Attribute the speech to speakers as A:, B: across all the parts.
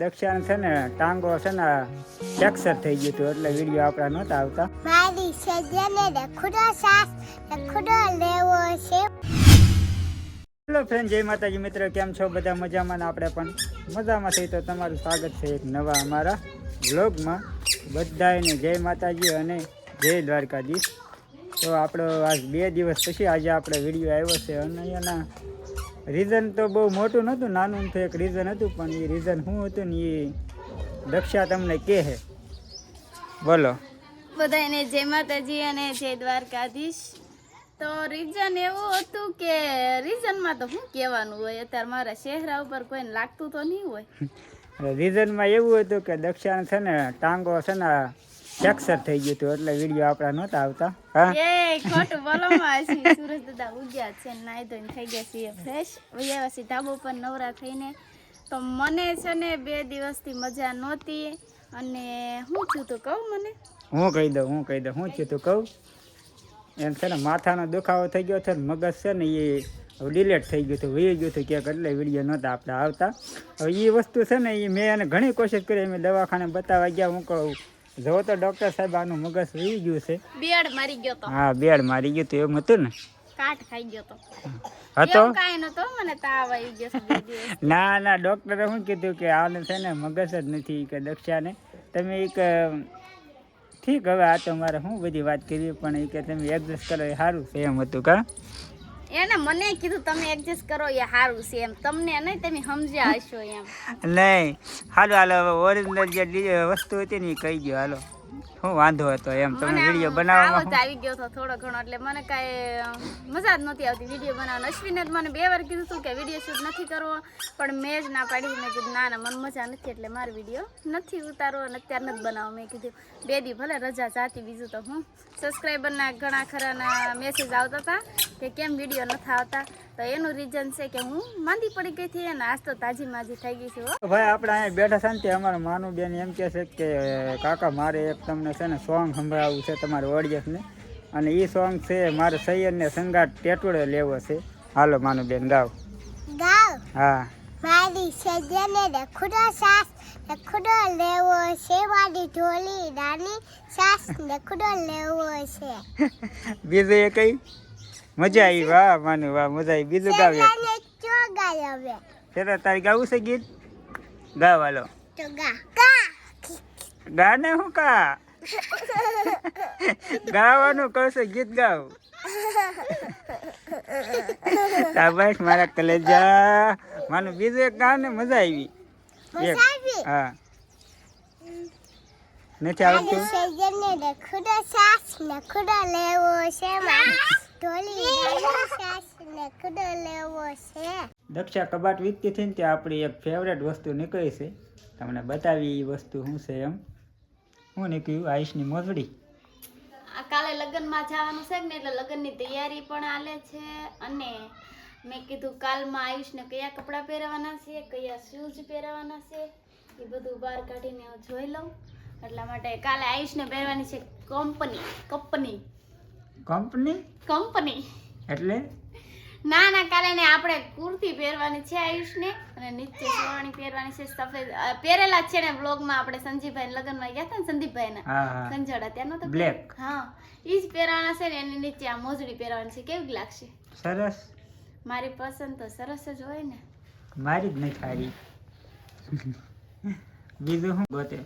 A: દક્ષિણ છે ને ટાંગો છે ને ફ્રેક્ચર થઈ ગયું હતું એટલે વીડિયો આપણા નહોતા આવતા.
B: મારી સજ્જને રખડો સાસ રખડો લેવો છે.
A: હેલો ફ્રેન્ડ જય માતાજી મિત્ર કેમ છો? બધા મજામાં ને આપણે પણ? મજામાં થઈ તો તમારું સ્વાગત છે એક નવા અમારા વ્લોગમાં બધાને જય માતાજી અને જય દ્વારકાધીશ. તો આપણો આજ બે દિવસ પછી આજે આપણે વીડિયો આવ્યો છે અને એના રીઝન તો બહુ મોટું નહોતું નાનું તો એક રીઝન હતું પણ એ રીઝન શું હતું ને એ દક્ષા તમને કહે. બોલો.
C: બધાને જય માતાજી અને જય દ્વારકાધીશ. તો રીઝન એવું હતું કે રીઝનમાં તો શું કહેવાનું હોય? અત્યારે મારા ચહેરા ઉપર કોઈને લાગતું તો નહીં હોય.
A: રીઝનમાં એવું હતું કે દક્ષાને છે ને ટાંગો છે ને ફ્રેક્ચર થઈ ગયું હતું એટલે વીડિયો આપણા નહોતા આવતા. હા?
C: એ ખોટું બોલવામાં છે. સુરજ દાદા ઉગ્યા છે નાઈ ધોઈને થઈ ગયા છીએ ફ્રેશ વૈયા પછી ધાબા ઉપર નવરા થઈને તો મને છે ને બે દિવસથી મજા નહોતી અને હું છું તો કહું મને?
A: હું કહી દઉં હું કહી દઉં હું થયું તો કહું. એમ છે ને માથાનો દુખાવો થઈ ગયો છે ને મગજ છે ને એ ડિલેટ થઈ ગયું હતું વહી ગયું હતું ક્યાંક એટલે વીડિયો નહોતા આપણે આવતા. હવે એ વસ્તુ છે ને એ મેં એને ઘણી કોશિશ કરી મેં દવાખાને બતાવવા ગયા હું કહું જો તો ડૉક્ટર સાહેબ આનું મગજ વહી ગયું છે.
C: બેડ મારી ગયો તો.
A: હા બેડ મારી ગયું તો એમ હતું ને?
C: કાટ ખાઈ ગયો તો.
A: હતો?
C: કાઈ નતો મને તાવ આવી ગયો છે
A: ના ના ડૉક્ટરે શું કીધું કે આને છે ને મગજ જ નથી કે દક્ષાને. તમે એક ઠીક હવે આ તો મારે શું બધી વાત કરી પણ એ કે તમે એડજસ્ટ કરો એ સારું છે એમ હતું કા?
C: એને મને કીધું, તમે એડજસ્ટ કરો, એ સારું છે એમ. તમને નહીં, તમે સમજ્યા હશો એમ.
A: નહીં. હાલો હાલો ઓરિજિનલ જે વસ્તુ હતી ને એ કહી ગયો હાલો. શું વાંધો હતો એમ તમે વીડિયો બનાવવામાં
C: આવી ગયો હતો થોડો ઘણો એટલે મને કાંઈ મજા જ નહોતી આવતી વીડિયો બનાવવાનો. અશ્વિને જ મને બે વાર કીધું હતું કે વીડિયો શૂટ નથી કરવો પણ મેં જ ના પાડી. મેં કીધું ના ના મને મજા નથી એટલે મારો વીડિયો નથી ઉતારવો અને અત્યારે નથી બનાવો મેં કીધું બે દી ભલે રજા જાતી બીજું તો હું. સબસ્ક્રાઈબરના ઘણા ખરાના મેસેજ આવતા હતા કે કેમ વીડિયો નથી આવતા. તો એનું રીઝન છે કે હું માંદી પડી ગઈ હતી અને આજ તો તાજી માજી થઈ ગઈ છું
A: ભાઈ આપણે અહીંયા બેઠા શાંતિ અમારા માનું બેન એમ કહે છે કે કાકા મારે એક તમને છે ને સોંગ સંભળાવવું છે તમારે ઓડિયન્સને. અને એ સોંગ છે મારે સૈયદને સંગાટ ટેટોડે લેવો છે. હાલો માનું બેન ગાવ
B: ગાવ
A: હા.
B: મારી સજ્જને રખડો સાસ રખડો લેવો છે. મારી ઢોલી નાની સાસ રખડો લેવો છે.
A: બીજું એ કઈ? મજા આવી વાહ માનું વાહ મજા આવી. બીજું ગાવે ચલો તારે ગાવું છે ગીત? ગા
B: વાલો ગા.
A: ને હું કા ગાવાનું કહું છું ગીત ગાવ. શાબાશ મારા કલેજા. માનું બીજું એક ગાવ ને મજા આવી. એક. હા. નથી
B: આવતું? ખુદો સાસ ને ખુદો લેવો છે મારી
A: દક્ષા કબાટ વીકતી થઈને ત્યાં આપણી એક ફેવરેટ વસ્તુ નીકળી છે. તમને બતાવી એ વસ્તુ શું છે એમ? શું નીકળ્યું આયુષની મોજડી.
C: કાલે લગ્નમાં જવાનું છે ને એટલે લગ્નની તૈયારી પણ આલે છે અને મેં કીધું કાલમાં આયુષને કયા કપડાં પહેરવાના છે, કયા શૂઝ પહેરવાના છે, એ બધું બહાર કાઢીને જોઈ લઉં. એટલા માટે કાલે આયુષને પહેરવાની છે કંપની કંપની
A: કંપની
C: કંપની
A: એટલે?
C: ના ના કાલે ને આપણે કુર્તી પહેરવાની છે આયુષને અને નીચે સોરાણી પહેરવાની છે સફેદ પહેરેલા છે ને બ્લોગમાં આપણે સંજીવભાઈ લગ્નમાં ગયા હતા ને સંદીપભાઈના.
A: હા હા.
C: કંજડા ત્યાંનો તો
A: Black.
C: હા. ઈ જ પહેરવાના છે ને એની નીચે આ મોજડી પહેરવાની છે. કેવી લાગશે?
A: સરસ.
C: મારી પસંદ તો સરસ જ હોય ને.
A: મારી જ નહીં હારી બીજું શું ગોતે?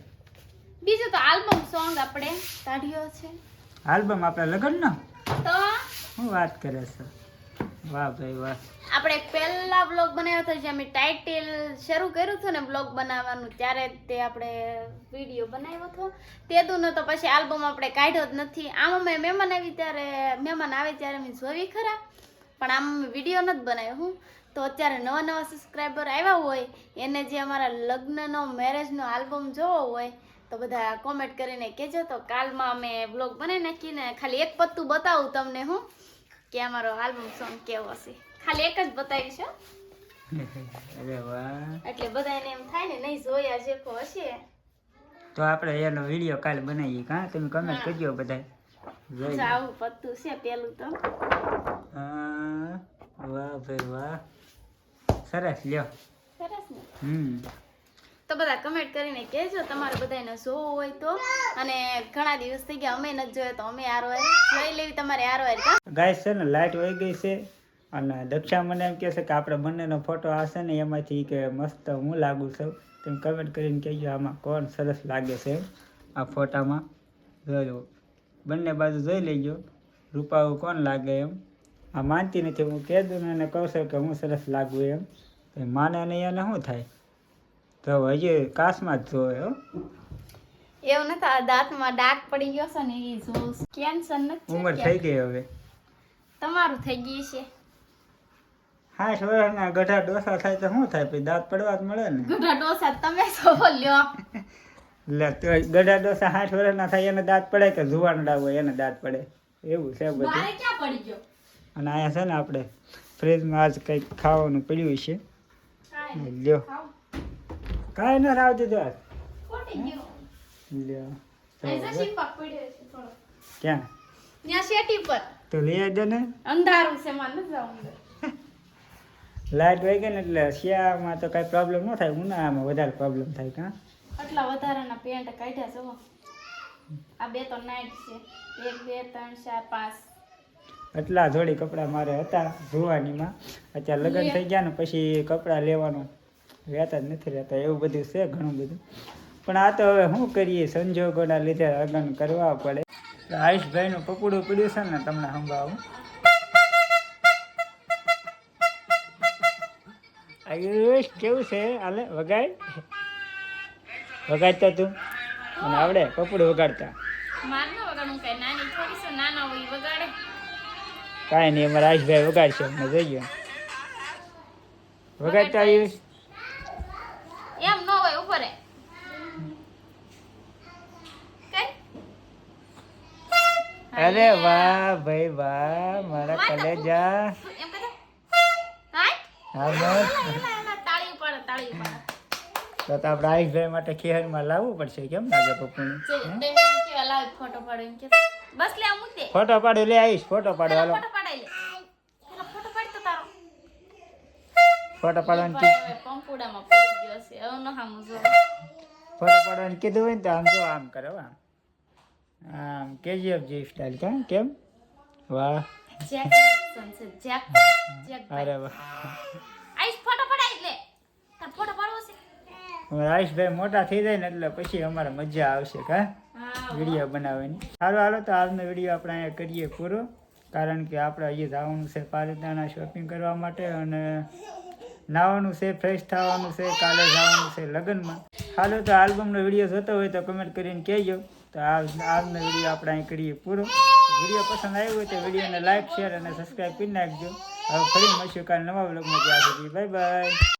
C: બીજું તો આલ્બમ સોંગ આપણે કાઢ્યો છે.
A: આલ્બમ આપણે લગ્નનો? શું વાત કરે છે? વાહ ભાઈ વાહ.
C: આપણે પહેલા બ્લોગ બનાવ્યો હતો જે અમે ટાઇટલ શરૂ કર્યું હતું ને બ્લોગ બનાવવાનું, ત્યારે તે આપણે વીડિયો બનાવ્યો હતો. તે દુનો તો પછી આલ્બમ આપણે કાઢ્યો જ નથી. આમ અમે મહેમાન આવી ત્યારે, મહેમાન આવે ત્યારે અમે જોવી ખરા. પણ આમ વીડિયો નથી બનાવ્યો હું. તો અત્યારે નવા નવા સબસ્ક્રાઈબર આવ્યા હોય, એને જે અમારા લગ્નનો મેરેજનો આલ્બમ જોવો હોય, તો બધા કોમેન્ટ કરીને કહેજો. તો કાલમાં અમે બ્લોગ બનાવી નાખીને ખાલી એક પત્તું બતાવું તમને હું. કે અમારો આલ્બમ સોંગ કેવો છે? ખાલી એક જ બતાવી છો
A: અરે વાહ.
C: એટલે બધાને એમ થાય ને નહીં જોયા જેકો હશે
A: તો આપણે એનો વીડિયો કાલે બનાવીએ કા તમે કમેન્ટ કરજો બધા જોઈ
C: આવું પત્તું છે પેલું તો.
A: હા, વાહ ભાઈ વાહ. સરસ લ્યો.
C: સરસ ને?
A: હમ.
C: તો બધા કમેન્ટ કરીને કહેજો તમારે બધાને જોવું હોય તો. અને ઘણા દિવસ થઈ ગયા, અમે નથી જોયો તો અમે આરો જોઈ લેવી, તમારે આરો
A: ગાય છે ને લાઇટ વહી ગઈ છે. અને દક્ષા મને એમ કહે છે કે આપણે બંનેનો ફોટો હશે ને, એમાંથી કે મસ્ત હું લાગુ છું. તમે કમેન્ટ કરીને કહેજો આમાં કોણ સરસ લાગે છે આ ફોટામાં જોજો. બંને બાજુ જોઈ લેજો. રૂપાવું કોણ લાગે એમ. આ માનતી નથી, હું કહી દઉં ને, એને કહું છું કે હું સરસ લાગુ એમ. માને નહીં, એને શું થાય? તો હજી કાશમાં જ જોવે હો.
C: એવું નથી આ દાંતમાં ડાક પડી ગયો છે ને એ જોઉં કેન્સર નથી
A: ઉંમર થઈ ગઈ હવે.
C: તમારું થઈ ગયું છે.
A: હાથ વર્ષના ગઢા ડોસા થાય તો શું થાય? પછી દાંત પડવા જ મળે ને.
C: ગઢા ડોસા તમે સો લ્યો.
A: તો ગડા ડોસા સાઠ વર્ષના થાય એને દાંત પડે કે જુવાનડા હોય એને દાંત પડે? એવું છે બધું.
C: પડી ગયો?
A: અને અહીંયા છે ને આપણે ફ્રીજમાં આજ કંઈક ખાવાનું પડ્યું છે. લ્યો. કાંઈ ન રાવ દીધો ક્યાં?
C: ત્યાં શેટી પર.
A: તો લઈ આવજો ને.
C: અંધારું છે જવું.
A: લાઇટ વહી ગઈ ને એટલે શિયાળામાં તો કાંઈ પ્રોબ્લેમ ન થાય. ઉનાળામાં વધારે પ્રોબ્લેમ થાય કાં
C: આટલા વધારાના પેન્ટ કાઢ્યા જુઓ આ બે તો નાઈટ છે. એક બે ત્રણ ચાર પાંચ.
A: એટલા જોડી કપડાં મારે હતા ધોવાનીમાં અત્યારે લગ્ન થઈ ગયા ને પછી કપડાં લેવાનું. રહેતા જ નથી રહેતા એવું બધું છે ઘણું બધું. પણ આ તો હવે શું કરીએ? સંજોગોના લીધે લગ્ન કરવા પડે. આયુષભાઈનું પપડું પડ્યું છે ને તમને સંભાવું આયુષ કેવું છે? હાલે વગાડ? વગાડતા તું? મને આવડે પપડું વગાડતા?
C: કાંઈ
A: નહીં અમારા આયુષભાઈ વગાડશે અમને જોઈએ વગાડતા આયુષ
C: એમ ન હોય ઉપર એ. કઈ
A: અરે વાહ ભાઈ વાહ મારા કલેજા. તો તો આપણે આયુષભાઈ માટે ખેરમાં લાવવું પડશે કેમ લાગે પપ્પુને?
C: ફોટો પાડો લે આ
A: ફોટો પાડો આવીશ ફોટો પાડો હાલો.
C: ફોટો
A: પાડવાનું ફોટો પાડવાનું કીધું હોય ને તો આમ જો આમ કરે આમ. આમ કેજીએફ જેવી સ્ટાઇલ કેમ? કેમ? વાહ. અરે વાહ. આયુષભાઈ મોટા થઈ જાય ને એટલે પછી અમારે મજા આવશે કા? વીડિયો બનાવવાની. સારું હાલો તો આજનો વીડિયો આપણે અહીંયા કરીએ પૂરો. કારણ કે આપણે અહીંયા જવાનું છે પાલિતાણા શોપિંગ કરવા માટે અને નાવાનું છે ફ્રેશ થવાનું છે કાલે જવાનું છે લગ્નમાં. હાલો તો આલ્બમનો વીડિયો જોતો હોય તો કમેન્ટ કરીને કહેજો. તો આજનો વીડિયો આપણે અહીં કરીએ પૂરો. વીડિયો પસંદ આવ્યો હોય તો વિડીયોને લાઇક શેર અને સબસ્ક્રાઈબ કરી નાખજો. હવે ફરી મળશું કાલે નવા બ્લોગમાં ત્યાં સુધી બાય બાય